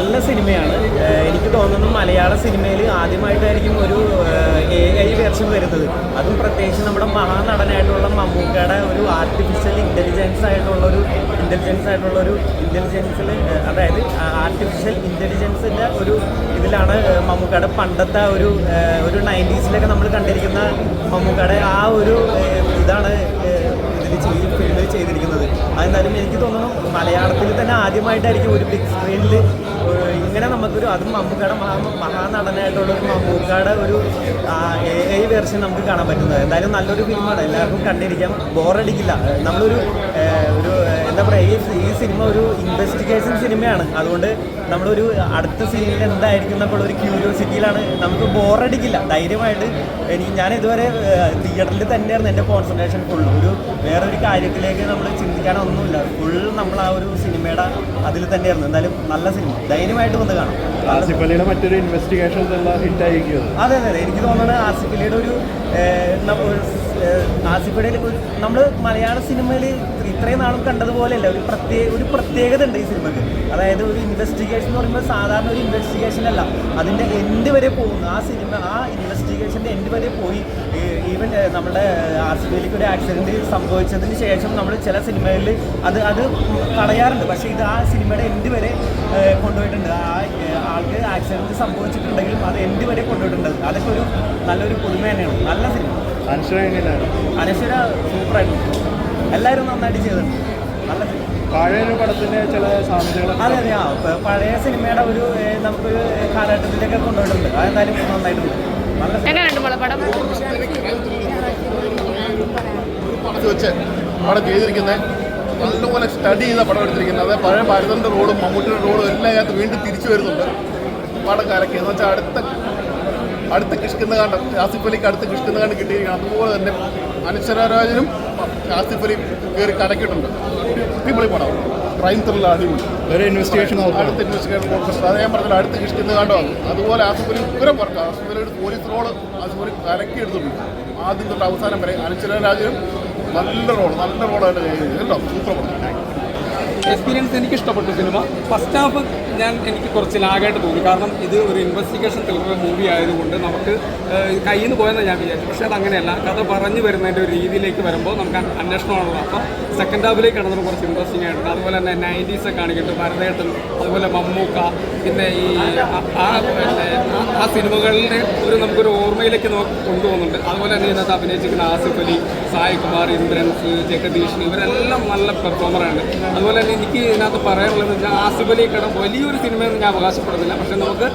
നല്ല സിനിമയാണ്. എനിക്ക് തോന്നുന്നു മലയാള സിനിമയിൽ ആദ്യമായിട്ടായിരിക്കും ഒരു എ ഐ വേർഷൻ വരുന്നത്. അതും പ്രത്യേകിച്ച് നമ്മുടെ മഹാനടനായിട്ടുള്ള മമ്മൂക്കയുടെ ഒരു ആർട്ടിഫിഷ്യൽ ഇന്റലിജൻസ് ആയിട്ടുള്ള ഒരു ഇന്റലിജൻസ് ആയിട്ടുള്ള ഒരു ഇന്റലിജൻസിൽ അതായത് ആർട്ടിഫിഷ്യൽ ഇന്റലിജൻസിന്റെ ഒരു ഇതിലാണ് മമ്മൂക്കയുടെ പണ്ടത്തെ ഒരു ഒരു നയന്റീസിലൊക്കെ നമ്മൾ കണ്ടിരിക്കുന്ന മമ്മൂക്കയുടെ ആ ഒരു ഇതാണ് ഏഹ് ഇതിൽ ചെയ്ത് ഫിലിമിൽ ചെയ്തിരിക്കുന്നത് അതെന്തായാലും എനിക്ക് തോന്നുന്നു മലയാളത്തിൽ തന്നെ ആദ്യമായിട്ടായിരിക്കും ഒരു ബിഗ് സ്ക്രീനിൽ ഇങ്ങനെ നമുക്കൊരു അതും മമ്മൂക്കയുടെ മഹാ മഹാനടനായിട്ടുള്ള ഒരു മമ്മൂക്കയുടെ ഒരു എ ഐ വേർഷൻ നമുക്ക് കാണാൻ പറ്റുന്നത്. എന്തായാലും നല്ലൊരു ഫിലിമാണ് എല്ലാവർക്കും കണ്ടിരിക്കാം. ബോറടിക്കില്ല നമ്മളൊരു ഒരു എന്താ പറയുക ഈ ഈ സിനിമ ഒരു ഇൻവെസ്റ്റിഗേഷൻ സിനിമയാണ്. അതുകൊണ്ട് നമ്മളൊരു അടുത്ത സീനിൽ എന്തായിരിക്കും എന്നൊക്കെയുള്ള ഒരു ക്യൂരിയോസിറ്റിയിലാണ് നമുക്ക് ബോറടിക്കില്ല ധൈര്യമായിട്ട് എനിക്ക് ഞാൻ ഇതുവരെ തിയേറ്ററിൽ തന്നെയായിരുന്നു എന്റെ കോൺസെൻട്രേഷൻ ഫുൾ ഒരു വേറൊരു കാര്യത്തിലേക്ക് നമ്മൾ ചിന്തിക്കാനൊന്നുമില്ല. ഫുൾ നമ്മൾ ആ ഒരു സിനിമയുടെ അതിൽ തന്നെയായിരുന്നു. എന്തായാലും നല്ല സിനിമ. ധൈര്യമായിട്ട് വന്ന് കാണാം. ആസിഫ് അലിയുടെ മറ്റൊരു ഇൻവെസ്റ്റിഗേഷൻ ഹിറ്റായിരിക്കും ഹിറ്റ് അതെ അതെ അതെ. എനിക്ക് തോന്നുന്നത് ആസിഫ് അലിയുടെ ഒരു ആസിഫ് അലിയുടെ ഒരു നമ്മൾ മലയാള സിനിമയിൽ ഇത്രയും നാളും കണ്ടതുപോലെയല്ല ഒരു പ്രത്യേക ഒരു പ്രത്യേകത ഉണ്ട് ഈ സിനിമക്ക്. അതായത് ഒരു ഇൻവെസ്റ്റിഗേഷൻ എന്ന് പറയുമ്പോൾ സാധാരണ ഒരു ഇൻവെസ്റ്റിഗേഷൻ അല്ല. അതിന്റെ എൻഡ് വരെ പോകുന്നു. ആ സിനിമ ആ ഇൻവെസ്റ്റിഗേഷന്റെ എൻഡ് വരെ പോയി. ഈവൻ നമ്മുടെ ആർ സി ബിയിലേക്ക് ഒരു ആക്സിഡന്റ് സംഭവിച്ചതിന് ശേഷം നമ്മൾ ചില സിനിമകളിൽ അത് അത് കളയാറുണ്ട്. പക്ഷേ ഇത് ആ സിനിമയുടെ എൻഡ് വരെ കൊണ്ടുപോയിട്ടുണ്ട്. ആ ആൾക്ക് ആക്സിഡന്റ് സംഭവിച്ചിട്ടുണ്ടെങ്കിലും അത് എൻഡ് വരെ കൊണ്ടുപോയിട്ടുണ്ട്. അതൊക്കെ ഒരു നല്ലൊരു പുതുമ തന്നെയാണ്. നല്ല സിനിമ. അനശ്വര എങ്ങനെയാണ് അനശ്വര സൂപ്പറായിട്ടുണ്ട് എല്ലാവരും നന്നായിട്ട് ചെയ്തിട്ടുണ്ട്. പഴയ ഒരു പടത്തിന്റെ ചില സാമ്യതകൾ അതെ അതെ. ആ പഴയ സിനിമയുടെ ഒരു നമുക്ക് നമുക്കൊരു കാലഘട്ടത്തിലേക്ക് കൊണ്ടുപോയിട്ടുണ്ട് അതെന്തായാലും നന്നായിട്ടുണ്ട്. അവിടെ ചെയ്തിരിക്കുന്നത് നല്ലപോലെ സ്റ്റഡി ചെയ്ത പടം എടുത്തിരിക്കുന്നത്. അതായത് പഴയ ഭരതന്റെ റോഡും മമ്മൂട്ടിയുടെ റോഡും എല്ലാം അതിനകത്ത് വീണ്ടും തിരിച്ചു വരുന്നുണ്ട്. പടക്കാരൊക്കെ. കരക്കി എന്ന് വെച്ചാൽ അടുത്ത അടുത്ത കിഷ്കിന്നകാണ്ട് ആസിഫ് അലിക്ക് അടുത്ത കിഷ്കിന്നകാണ്ട് കിട്ടിയിരിക്കുന്നത് അതുപോലെ തന്നെ അനശ്വരരാജനും ആസിഫ് അലി കയറി കരക്കിയിട്ടുണ്ട് അടിപൊളി പടം. ക്രൈം ത്രില്ല അടിപൊളി. ഒരു ഇൻവെസ്റ്റിഗേഷൻ അടുത്ത ഇൻവെസ്റ്റിഗേഷൻ ഫോക്കസ് അത് ഞാൻ പറഞ്ഞില്ല അടുത്ത കിഷ്കിന്നകാണ്ടോ അതുപോലെ ആസിഫ് അലി ഉഗ്രം വർക്ക് ഒരു പോലീസ് റോൾ അലി കലക്കി എടുത്തിട്ടുണ്ട്. ആദ്യം തൊട്ട് അവസാനം വരെ അനശ്വരരാജനും നല്ല റോൾ നല്ല റോളായിട്ട് ചെയ്തിട്ടുണ്ട്. സൂപ്പർ പടം. എക്സ്പീരിയൻസ് എനിക്ക് ഇഷ്ടപ്പെട്ടു സിനിമ ഫസ്റ്റ് ഹാഫ് ഞാൻ എനിക്ക് കുറച്ച് ലാഗായിട്ട് തോന്നി. കാരണം ഇത് ഒരു ഇൻവെസ്റ്റിഗേഷൻ ത്രില്ലർ മൂവി ആയതുകൊണ്ട് നമുക്ക് കയ്യിൽ നിന്ന് പോയെന്ന് ഞാൻ വിചാരിച്ചു പക്ഷേ അത് അങ്ങനെയല്ല കഥ പറഞ്ഞു വരുന്നതിന്റെ ഒരു രീതിയിലേക്ക് വരുമ്പോൾ നമുക്ക് അന്വേഷണമാണല്ലോ അപ്പോൾ സെക്കൻഡ് ഹാഫിലേക്ക് കടന്നത് കുറച്ച് ഇൻട്രസ്റ്റിംഗ് ആയിട്ടുണ്ട്. അതുപോലെ തന്നെ നയന്റീസൊക്കെ കാണിക്കുന്നുണ്ട് ഭരതേട്ടൻ അതുപോലെ മമ്മൂക്ക പിന്നെ ഈ ആ- ആ ആ ഒരു നമുക്കൊരു ഓർമ്മയിലേക്ക് നമുക്ക് കൊണ്ടുപോകുന്നുണ്ട്. അതുപോലെ തന്നെ ഇതിനകത്ത് അഭിനയിച്ചിരിക്കുന്ന ആസിഫ് അലി സായി കുമാർ ഇന്ദ്രൻസ് ജഗദീഷ് ഇവരെല്ലാം നല്ല പെർഫോമറാണ് അതുപോലെ തന്നെ എനിക്ക് ഇതിനകത്ത് പറയാനുള്ളത് ആസിഫ് അലി കടം വലിയൊരു സിനിമയെന്ന് ഞാൻ അവകാശപ്പെടുന്നില്ല. പക്ഷേ നമുക്ക്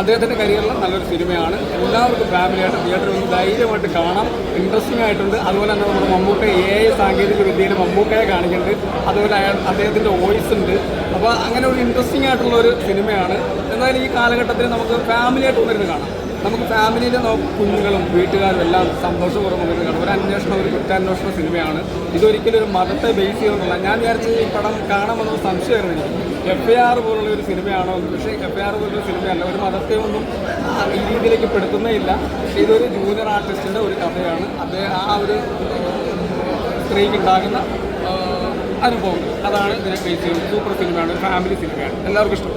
അദ്ദേഹത്തിന്റെ കരിയറിൽ നല്ലൊരു സിനിമയാണ്. എല്ലാവർക്കും ഫാമിലിയായിട്ട് തിയേറ്ററിൽ വന്ന് ധൈര്യമായിട്ട് കാണാം. ഇൻട്രസ്റ്റിംഗ് ആയിട്ടുണ്ട്. അതുപോലെ തന്നെ നമ്മുടെ മമ്മൂക്ക ഐ സാങ്കേതിക വിദ്യയിൽ മമ്മൂക്കയെ കാണിക്കുന്നുണ്ട്. അതുപോലെ അയാൾ അദ്ദേഹത്തിന്റെ വോയിസ് ഉണ്ട്. അപ്പോൾ അങ്ങനെ ഒരു ഇൻട്രസ്റ്റിംഗ് ആയിട്ടുള്ള ഒരു സിനിമയാണ്. എന്നാൽ ഈ കാലഘട്ടത്തിൽ നമുക്ക് ഫാമിലിയായിട്ട് വന്നിരുന്ന് കാണാം. നമുക്ക് ഫാമിലിയിലെ കുഞ്ഞുങ്ങളും വീട്ടുകാരും എല്ലാം സന്തോഷപൂർവം വന്നിരുന്ന് കാണാം ഒരു അന്വേഷണം ഒരു കുറ്റാന്വേഷണ സിനിമയാണ്. ഇതൊരിക്കലും ഒരു മതത്തെ ബേസ് ചെയ്തുകൊണ്ടല്ല ഞാൻ വിചാരിച്ച ഈ പടം കാണാമെന്നൊരു സംശയമായിരുന്നു എനിക്ക്. എഫ് ഐ ആർ പോലുള്ള ഒരു സിനിമയാണോ? പക്ഷേ എഫ് ഐ ആർ പോലുള്ള സിനിമയല്ല. ഒരു മതത്തെ ഒന്നും ഈ രീതിയിലേക്ക് പെടുത്തുന്നേ ഇല്ല. പക്ഷേ ഇതൊരു ജൂനിയർ ആർട്ടിസ്റ്റിന്റെ ഒരു കഥയാണ്. അത് ആ ഒരു സ്ത്രീക്ക് ഉണ്ടാകുന്ന അനുഭവങ്ങൾ. അനുഭവം അതാണ് ഇതിനെ ബേസ് ചെയ്യുന്നത്. സൂപ്പർ സിനിമയാണ് ഫാമിലി സിനിമയാണ്. എല്ലാവർക്കും ഇഷ്ടം.